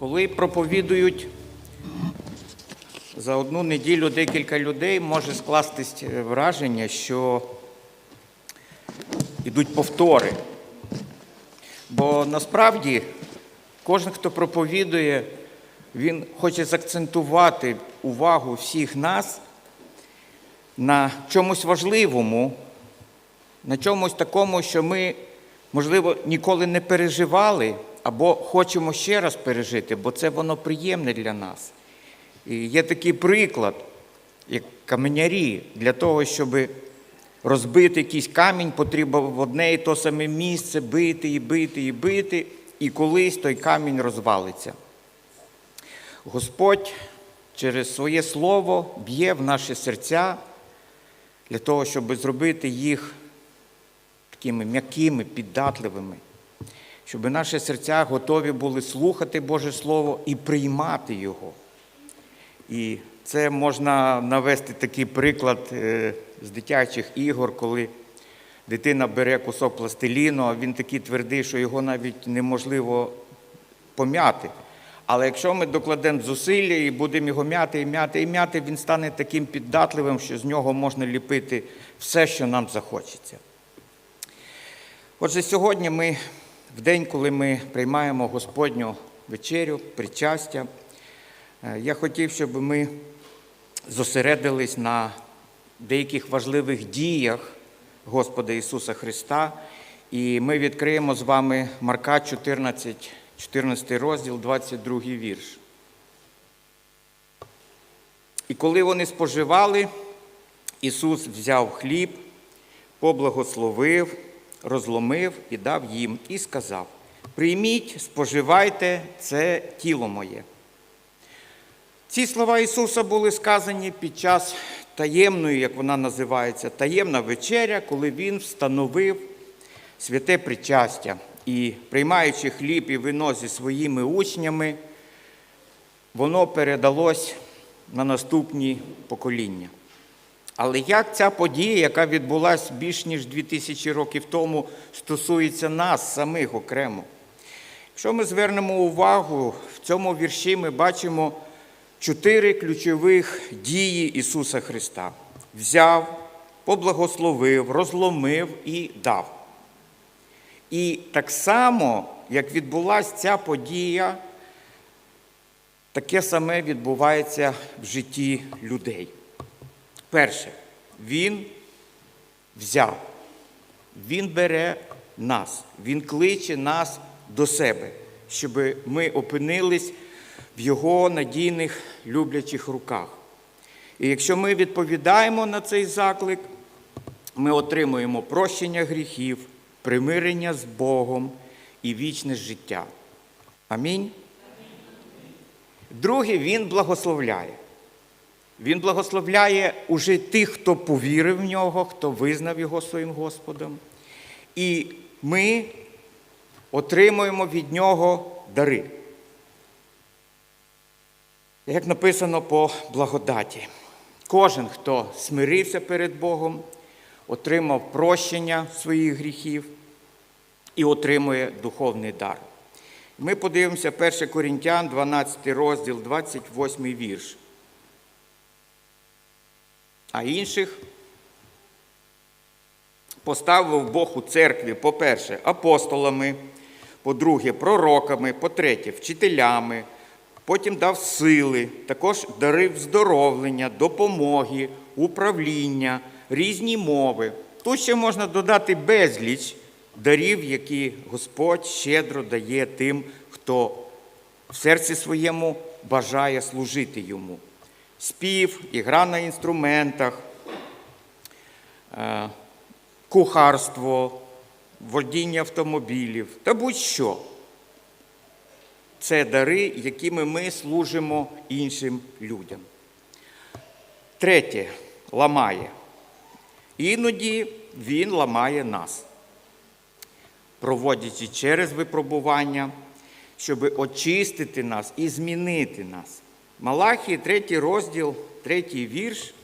Коли проповідують за одну неділю декілька людей, може скластись е, враження, що йдуть повтори. Бо насправді кожен, хто проповідує, він хоче заакцентувати увагу всіх нас на чомусь важливому, на чомусь такому, що ми, можливо, ніколи не переживали, або хочемо ще раз пережити, бо це воно приємне для нас. І є такий приклад, як каменярі, для того, щоб розбити якийсь камінь, потрібно в одне і то саме місце бити і бити і бити, і колись той камінь розвалиться. Господь через своє слово б'є в наші серця для того, щоб зробити їх такими м'якими, піддатливими, щоб наші серця готові були слухати Боже Слово і приймати Його. І це можна навести такий приклад е, з дитячих ігор, коли дитина бере кусок пластиліну, а він такий твердий, що його навіть неможливо пом'яти. Але якщо ми докладемо зусилля і будемо його м'яти і м'яти і м'яти, він стане таким піддатливим, що з нього можна ліпити все, що нам захочеться. Отже, сьогодні ми, в день, коли ми приймаємо Господню вечерю, причастя, е, я хотів, щоб ми зосередились на деяких важливих діях Господа Ісуса Христа. І ми відкриємо з вами Марка 14, 14 розділ, 22 вірш. І коли вони споживали, Ісус взяв хліб, поблагословив, розломив і дав їм, і сказав: Прийміть, споживайте, це тіло моє. Ці слова Ісуса були сказані під час таємної, як вона називається, таємна вечеря, коли Він встановив святе причастя і, приймаючи хліб і вино зі своїми учнями, воно передалось на наступні покоління. Але як ця подія, яка відбулася більш ніж 2000 років тому, стосується нас самих окремо? Якщо ми звернемо увагу, в цьому вірші ми бачимо чотири ключових дії Ісуса Христа: взяв, поблагословив, розломив і дав. І так само, як відбулася ця подія, таке саме відбувається в житті людей. Перше, Він взяв, Він бере нас, Він кличе нас до себе, щоб ми опинились в Його надійних люблячих руках. І якщо ми відповідаємо на цей заклик, ми отримуємо прощення гріхів, примирення з Богом і вічне життя. Амінь. Друге, Він благословляє. Він благословляє уже тих, хто повірив в нього, хто визнав його своїм Господом. І ми отримуємо від нього дари. Як написано по благодаті, кожен, хто смирився перед Богом, отримав прощення своїх гріхів і отримує духовний дар. Ми подивимося 1 Корінтян, 12 розділ, 28 вірш. А інших поставив Бог у церкві, по-перше, апостолами, по-друге, пророками, по-третє, вчителями, потім дав сили, також дарив здоровлення, допомоги, управління, різні мови. Тут ще можна додати безліч дарів, які Господь щедро дає тим, хто в серці своєму бажає служити йому спів, ігра на інструментах, е, кухарство, водіння автомобілів та будь-що. Це дари, якими ми служимо іншим людям. Третє ламає. Іноді він ламає нас, проводячи через випробування, щоб очистити нас і змінити нас. Малахії, третій розділ, третій вірш,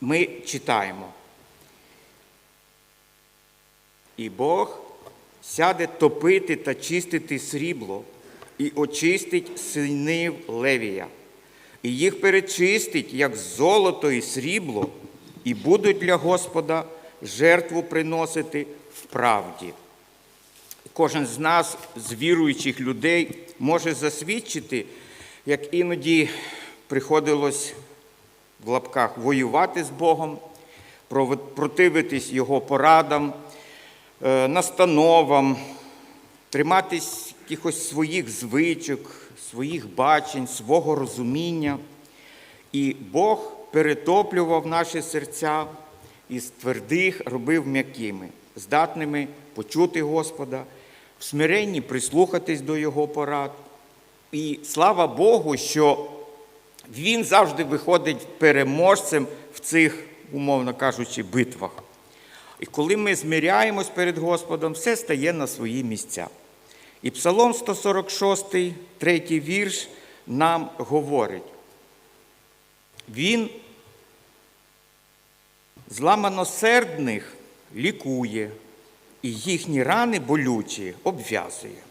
ми читаємо. І Бог сяде топити та чистити срібло, і очистить синів Левія, і їх перечистить, як золото і срібло, і будуть для Господа жертву приносити в правді. Кожен з нас, з віруючих людей, може засвідчити, як іноді приходилось в лапках воювати з Богом, противитись Його порадам, е, настановам, триматись якихось своїх звичок, своїх бачень, свого розуміння. І Бог перетоплював наші серця із твердих робив м'якими, здатними почути Господа, в смиренні прислухатись до Його порад. І слава Богу, що Він завжди виходить переможцем в цих, умовно кажучи, битвах. І коли ми зміряємось перед Господом, все стає на свої місця. І Псалом 146, третій вірш нам говорить. Він зламаносердних лікує, і їхні рани болючі обв'язує.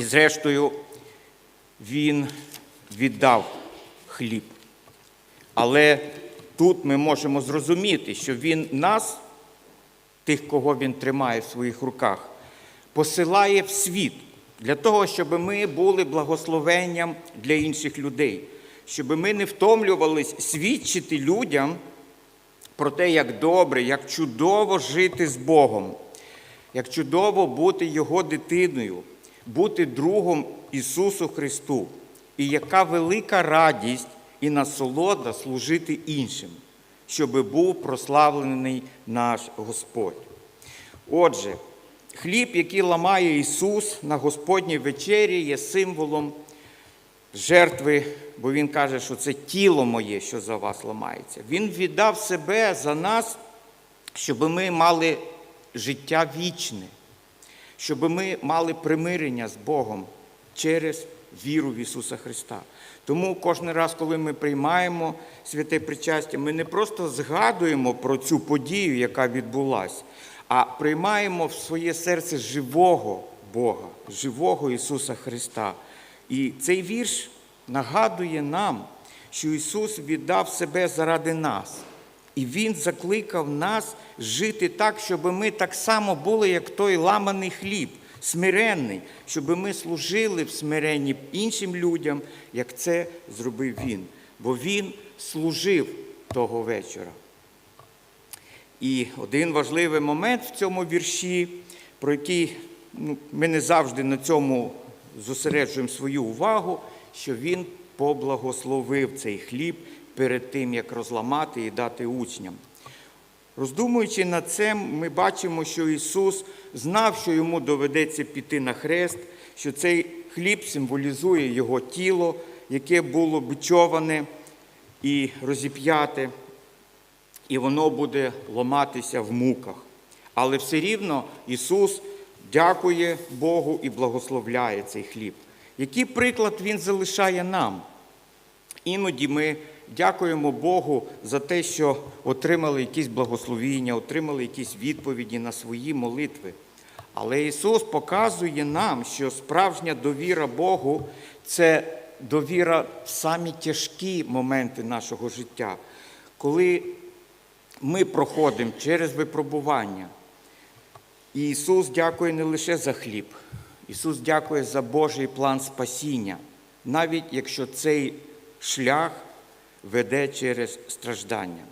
І зрештою, він віддав хліб. Але тут ми можемо зрозуміти, що він нас, тих, кого він тримає в своїх руках, посилає в світ для того, щоб ми були благословенням для інших людей, щоб ми не втомлювались свідчити людям про те, як добре, як чудово жити з Богом, як чудово бути Його дитиною, бути другом Ісусу Христу, і яка велика радість і насолода служити іншим, щоб був прославлений наш Господь. Отже, хліб, який ламає Ісус на Господній вечері, є символом жертви, бо Він каже, що це тіло моє, що за вас ламається. Він віддав себе за нас, щоб ми мали життя вічне, щоб ми мали примирення з Богом через віру в Ісуса Христа. Тому кожен раз, коли ми приймаємо святе причастя, ми не просто згадуємо про цю подію, яка відбулася, а приймаємо в своє серце живого Бога, живого Ісуса Христа. І цей вірш нагадує нам, що Ісус віддав себе заради нас. І Він закликав нас жити так, щоб ми так само були, як той ламаний хліб, смиренний, щоб ми служили в смиренні іншим людям, як це зробив Він. Бо Він служив того вечора. І один важливий момент в цьому вірші, про який ну, ми не завжди на цьому зосереджуємо свою увагу, що Він поблагословив цей хліб перед тим, як розламати і дати учням. Роздумуючи над цим, ми бачимо, що Ісус знав, що йому доведеться піти на хрест, що цей хліб символізує Його тіло, яке було бичоване і розіп'яте, і воно буде ломатися в муках. Але все рівно Ісус дякує Богу і благословляє цей хліб. Який приклад Він залишає нам? Іноді ми дякуємо Богу за те, що отримали якісь благословіння, отримали якісь відповіді на свої молитви. Але Ісус показує нам, що справжня довіра Богу це довіра в самі тяжкі моменти нашого життя, коли ми проходимо через випробування. І Ісус дякує не лише за хліб, Ісус дякує за Божий план спасіння, навіть якщо цей шлях веде через страждання.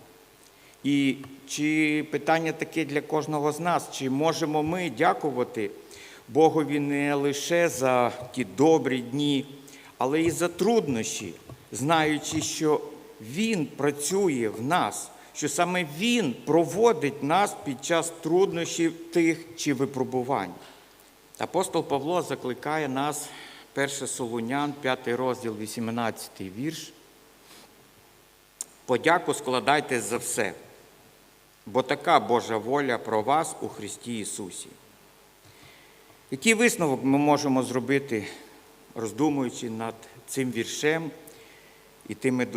І чи питання таке для кожного з нас, чи можемо ми дякувати Богові не лише за ті добрі дні, але і за труднощі, знаючи, що Він працює в нас, що саме Він проводить нас під час труднощів тих чи випробувань. Апостол Павло закликає нас, 1 Солунян, 5 розділ, 18 вірш. Подяку складайте за все, бо така Божа воля про вас у Христі Ісусі. Який висновок ми можемо зробити, роздумуючи над цим віршем і тими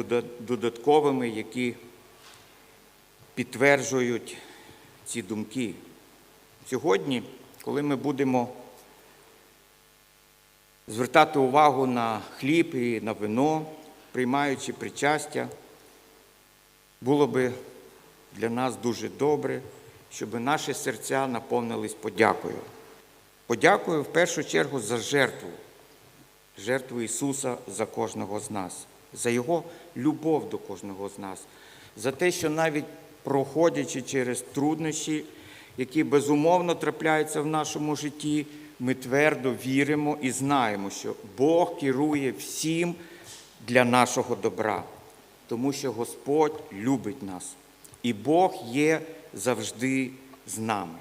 додатковими, які підтверджують ці думки? Сьогодні, коли ми будемо звертати увагу на хліб і на вино, приймаючи причастя. Було би для нас дуже добре, щоб наші серця наповнились подякою. Подякую в першу чергу за жертву, жертву Ісуса за кожного з нас, за Його любов до кожного з нас, за те, що навіть проходячи через труднощі, які безумовно трапляються в нашому житті, ми твердо віримо і знаємо, що Бог керує всім для нашого добра, тому що Господь любить нас, і Бог є завжди з нами.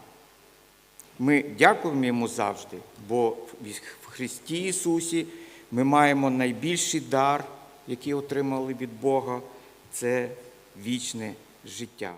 Ми дякуємо йому завжди, бо в Христі Ісусі ми маємо найбільший дар, який отримали від Бога, це вічне життя.